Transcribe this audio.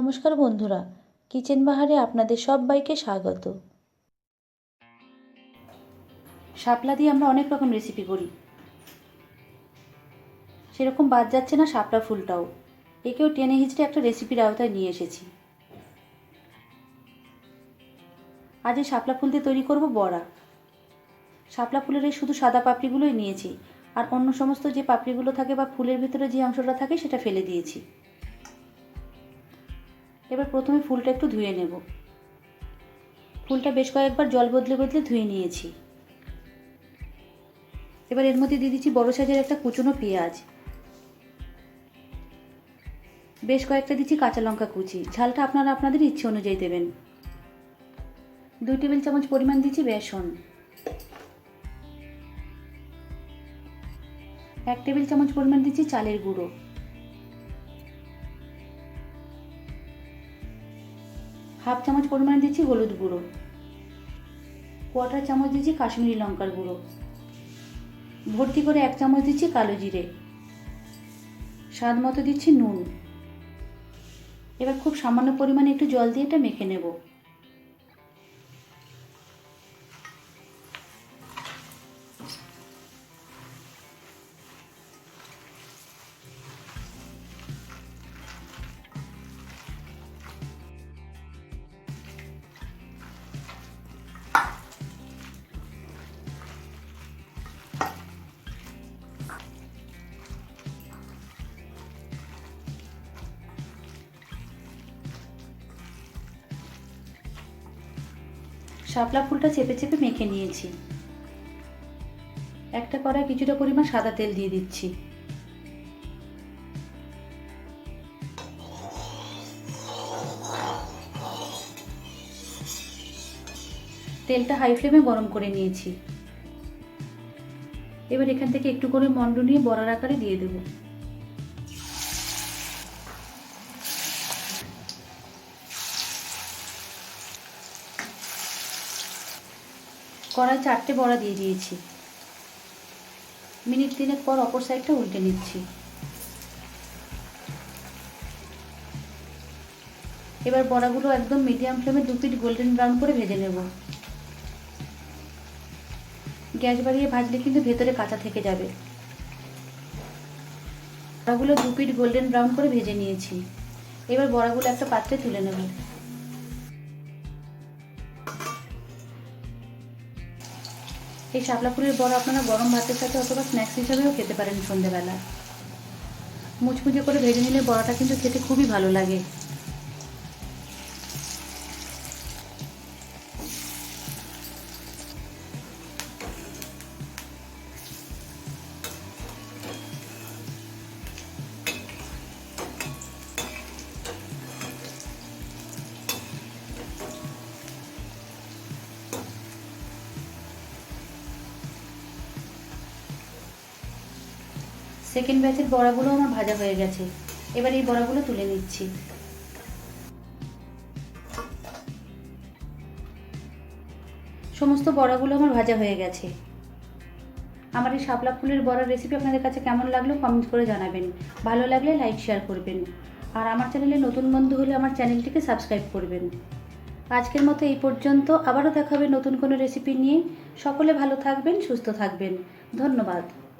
নমস্কার বন্ধুরা, কিচেন বাহারে আপনাদের সবাইকে স্বাগত। শাপলা দিয়ে আমরা অনেক রকম রেসিপি করি। সেরকম বাদ যাচ্ছে না শাপলা ফুলটাও। একেও টেনে হিচড়ে একটা রেসিপির আওতায় নিয়ে এসেছি। আজ এই শাপলা ফুল দিয়ে তৈরি করব বড়া। শাপলা ফুলের এই শুধু সাদা পাপড়িগুলোই নিয়েছি, আর অন্য সমস্ত যে পাপড়িগুলো থাকে বা ফুলের ভিতরে যে অংশটা থাকে সেটা ফেলে দিয়েছি। এবার প্রথমে ফুলটা একটু ধুয়ে নেব। ফুলটা বেশ কয়েকবার জল বদলে বদলে ধুয়ে নিয়েছি। এবার এর মধ্যে দিয়ে দিচ্ছি বড় সাইজের একটা কুচনো পেঁয়াজ। বেশ কয়েকটা দিচ্ছি কাঁচা লঙ্কা কুচি। ঝালটা আপনারা আপনাদের ইচ্ছে অনুযায়ী দেবেন। দুই টেবিল চামচ পরিমাণ দিচ্ছি বেসন। এক টেবিল চামচ পরিমাণ দিচ্ছি চালের গুঁড়ো। হাফ চামচ পরিমাণে দিচ্ছি হলুদ গুঁড়ো। কোয়াটার চামচ দিচ্ছি কাশ্মীরি লঙ্কার গুঁড়ো। ভর্তি করে এক চামচ দিচ্ছি কালো জিরে। স্বাদ মতো দিচ্ছি নুন। এবার খুব সামান্য পরিমাণে একটু জল দিয়ে এটা মেখে নেব। শাপলা ফুলটা চেপে চেপে মেখে নিয়েছি। একটা কড়াই কিছুটা পরিমাণ সাদা তেল দিয়ে দিচ্ছি। তেলটা হাই ফ্লেমে গরম করে নিয়েছি। এবার এখান থেকে একটু করে মন্ড নিয়ে বড়ার আকারে দিয়ে দেবো। কড়াই চারটে বড়া দিয়ে দিয়েছি। মিনিট তিনেক পর অপর সাইডটা উল্টে নিচ্ছি। এবার বড়াগুলো একদম মিডিয়াম ফ্লেমে দু পিট গোল্ডেন ব্রাউন করে ভেজে নেব। গ্যাস বাড়িয়ে ভাজলে কিন্তু ভেতরে কাঁচা থেকে যাবে। বড়াগুলো দু পিট গোল্ডেন ব্রাউন করে ভেজে নিয়েছি। এবার বড়াগুলো একটা পাত্রে তুলে নেব। এই শাপলা ফুলের বড়া আপনারা গরম ভাতের সাথে অথবা স্ন্যাক্স হিসাবেও খেতে পারেন সন্ধ্যেবেলা মুচমুচে করে ভেজে নিলে বড়াটা কিন্তু খেতে খুবই ভালো লাগে। সেকেন্ড ব্যাচের বড়াগুলো আমার ভাজা হয়ে গেছে। এবার এই বড়াগুলো তুলে নিচ্ছি। সমস্ত বড়াগুলো আমার ভাজা হয়ে গেছে। আমার এই শাপলা ফুলের বড়ার রেসিপি আপনাদের কাছে কেমন লাগল কমেন্ট করে জানাবেন। ভালো লাগলে লাইক শেয়ার করবেন। আর আমার চ্যানেলে নতুন বন্ধু হলে আমার চ্যানেলটিকে সাবস্ক্রাইব করবেন। আজকের মতো এই পর্যন্ত। আবারও দেখা হবে নতুন কোনো রেসিপি নিয়ে। সকলে ভালো থাকবেন, সুস্থ থাকবেন। ধন্যবাদ।